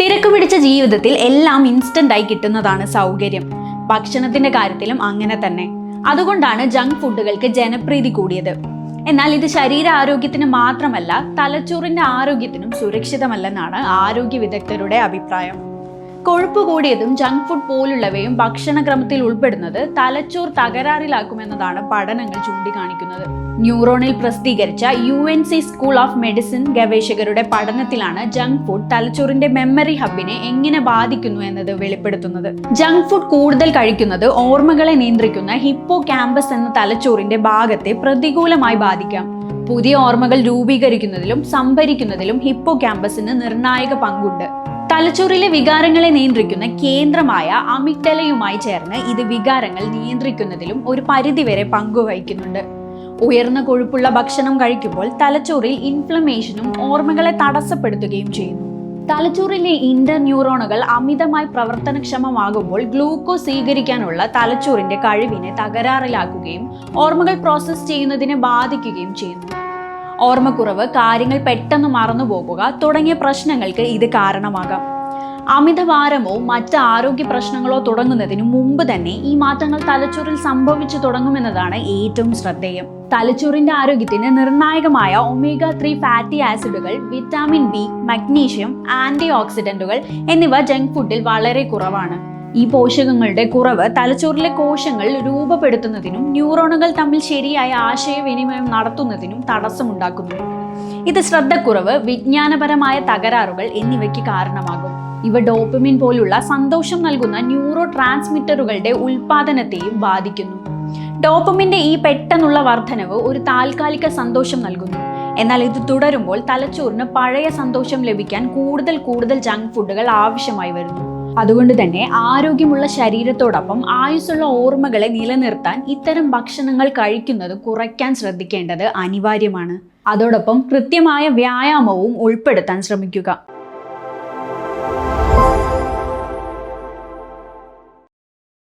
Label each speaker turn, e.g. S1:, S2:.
S1: തിരക്ക് പിടിച്ച ജീവിതത്തിൽ എല്ലാം ഇൻസ്റ്റന്റ് ആയി കിട്ടുന്നതാണ് സൗകര്യം. ഭക്ഷണത്തിന്റെ കാര്യത്തിലും അങ്ങനെ തന്നെ. അതുകൊണ്ടാണ് ജങ്ക് ഫുഡുകൾക്ക് ജനപ്രീതി കൂടിയത്. എന്നാൽ ഇത് ശരീര ആരോഗ്യത്തിന് മാത്രമല്ല തലച്ചോറിന്റെ ആരോഗ്യത്തിനും സുരക്ഷിതമല്ലെന്നാണ് ആരോഗ്യ വിദഗ്ധരുടെ അഭിപ്രായം. കൊഴുപ്പ് കൂടിയതും ജങ്ക് ഫുഡ് പോലുള്ളവയും ഭക്ഷണക്രമത്തിൽ ഉൾപ്പെടുന്നത് തലച്ചോർ തകരാറിലാക്കുമെന്നതാണ് പഠനങ്ങൾ ചൂണ്ടിക്കാണിക്കുന്നത്. ന്യൂറോണിൽ പ്രസിദ്ധീകരിച്ച U N C school of medicine ഗവേഷകരുടെ പഠനത്തിലാണ് ജങ്ക് ഫുഡ് തലച്ചോറിന്റെ മെമ്മറി ഹബിനെ എങ്ങനെ ബാധിക്കുന്നു എന്നത് വെളിപ്പെടുത്തുന്നത്. ജങ്ക് ഫുഡ് കൂടുതൽ കഴിക്കുന്നത് ഓർമ്മകളെ നിയന്ത്രിക്കുന്ന ഹിപ്പോ ക്യാമ്പസ് എന്ന തലച്ചോറിന്റെ ഭാഗത്തെ പ്രതികൂലമായി ബാധിക്കാം. പുതിയ ഓർമ്മകൾ രൂപീകരിക്കുന്നതിലും സംഭരിക്കുന്നതിലും ഹിപ്പോ ക്യാമ്പസിന് നിർണായക പങ്കുണ്ട്. തലച്ചോറിലെ വികാരങ്ങളെ നിയന്ത്രിക്കുന്ന കേന്ദ്രമായ അമിഗ്ഡലയുമായി ചേർന്ന് ഇത് വികാരങ്ങൾ നിയന്ത്രിക്കുന്നതിലും ഒരു പരിധിവരെ പങ്കുവഹിക്കുന്നുണ്ട്. ഉയർന്ന കൊഴുപ്പുള്ള ഭക്ഷണം കഴിക്കുമ്പോൾ തലച്ചോറിൽ ഇൻഫ്ലമേഷനും ഓർമ്മകളെ തടസ്സപ്പെടുത്തുകയും ചെയ്യുന്നു. തലച്ചോറിലെ ഇന്റർ ന്യൂറോണുകൾ അമിതമായി പ്രവർത്തനക്ഷമമാകുമ്പോൾ ഗ്ലൂക്കോസ് സ്വീകരിക്കാനുള്ള തലച്ചോറിന്റെ കഴിവിനെ തകരാറിലാക്കുകയും ഓർമ്മകൾ പ്രോസസ്സ് ചെയ്യുന്നതിനെ ബാധിക്കുകയും ചെയ്യുന്നു. ഓർമ്മക്കുറവ് കാര്യങ്ങൾ പെട്ടെന്ന് മറന്നുപോകുക തുടങ്ങിയ പ്രശ്നങ്ങൾക്ക് ഇത് കാരണമാകാം. അമിതഭാരമോ മറ്റ് ആരോഗ്യ പ്രശ്നങ്ങളോ തുടങ്ങുന്നതിന് മുമ്പ് തന്നെ ഈ മാറ്റങ്ങൾ തലച്ചോറിൽ സംഭവിച്ചു തുടങ്ങുമെന്നതാണ് ഏറ്റവും ശ്രദ്ധേയം. തലച്ചോറിന്റെ ആരോഗ്യത്തിന് നിർണായകമായ ഒമേഗ ത്രീ ഫാറ്റി ആസിഡുകൾ വിറ്റാമിൻ ബി മഗ്നീഷ്യം ആന്റി ഓക്സിഡന്റുകൾ എന്നിവ ജങ്ക് ഫുഡിൽ വളരെ കുറവാണ്. ഈ പോഷകങ്ങളുടെ കുറവ് തലച്ചോറിലെ കോശങ്ങൾ രൂപപ്പെടുത്തുന്നതിനും ന്യൂറോണുകൾ തമ്മിൽ ശരിയായ ആശയവിനിമയം നടത്തുന്നതിനും തടസ്സമുണ്ടാക്കുന്നു ഇത് ശ്രദ്ധക്കുറവ് വിജ്ഞാനപരമായ തകരാറുകൾ എന്നിവയ്ക്ക് കാരണമാകും. ഇവ ഡോപ്പമിൻ പോലുള്ള സന്തോഷം നൽകുന്ന ന്യൂറോ ട്രാൻസ്മിറ്ററുകളുടെ ഉൽപാദനത്തെയും ബാധിക്കുന്നു. ഡോപ്പമിന്റെ ഈ പെട്ടെന്നുള്ള വർധനവ് ഒരു താൽക്കാലിക സന്തോഷം നൽകുന്നു. എന്നാൽ ഇത് തുടരുമ്പോൾ തലച്ചോറിന് പഴയ സന്തോഷം ലഭിക്കാൻ കൂടുതൽ കൂടുതൽ ജങ്ക് ഫുഡുകൾ ആവശ്യമായി വരുന്നു. അതുകൊണ്ട് തന്നെ ആരോഗ്യമുള്ള ശരീരത്തോടൊപ്പം ആയുസ്സുള്ള ഓർമ്മകളെ നിലനിർത്താൻ ഇത്തരം ഭക്ഷണങ്ങൾ കഴിക്കുന്നത് കുറയ്ക്കാൻ ശ്രദ്ധിക്കേണ്ടത് അനിവാര്യമാണ്. അതോടൊപ്പം കൃത്യമായ വ്യായാമവും ഉൾപ്പെടുത്താൻ ശ്രമിക്കുക.